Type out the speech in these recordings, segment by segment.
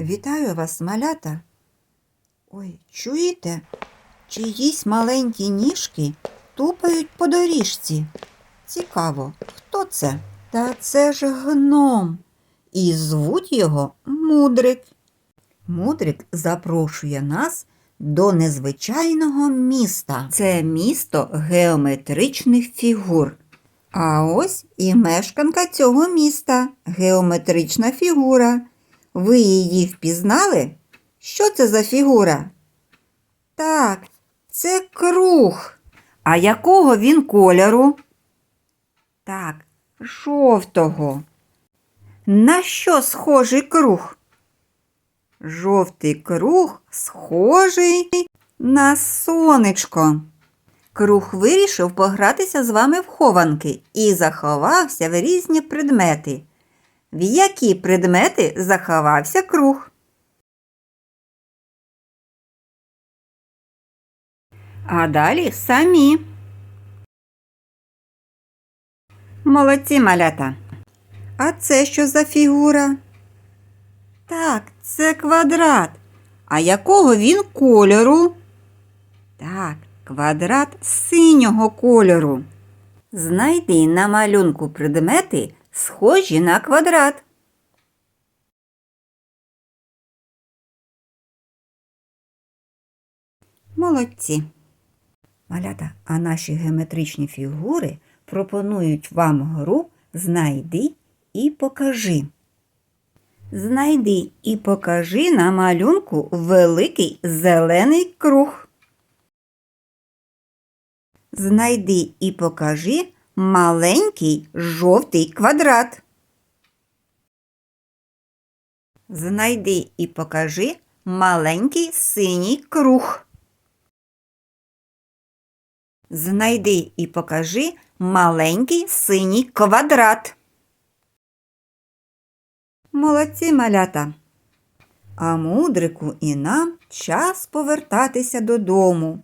Вітаю вас, малята. Ой, чуєте? Чиїсь маленькі ніжки тупають по доріжці. Цікаво, хто це? Та це ж гном. І звуть його Мудрик. Мудрик запрошує нас до незвичайного міста. Це місто геометричних фігур. А ось і мешканка цього міста геометрична фігура. Ви її впізнали? Що це за фігура? Так, це круг. А якого він кольору? Так, жовтого. На що схожий круг? Жовтий круг схожий на сонечко. Круг вирішив погратися з вами в хованки і заховався в різні предмети. В які предмети заховався круг? А далі самі. Молодці малята. А це що за фігура? Так, це квадрат. А якого він кольору? Так, квадрат синього кольору. Знайди на малюнку предмети, схожі на квадрат. Молодці. Малята, а наші геометричні фігури пропонують вам гру Знайди і покажи. Знайди і покажи на малюнку великий зелений круг. Знайди і покажи маленький жовтий квадрат. Знайди і покажи маленький синій круг. Знайди і покажи маленький синій квадрат. Молодці малята. А мудрику і нам час повертатися додому.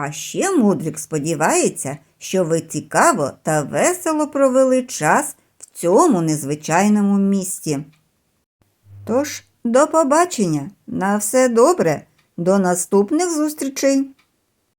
А ще мудрик сподівається, що ви цікаво та весело провели час в цьому незвичайному місті. Тож, до побачення, на все добре, до наступних зустрічей!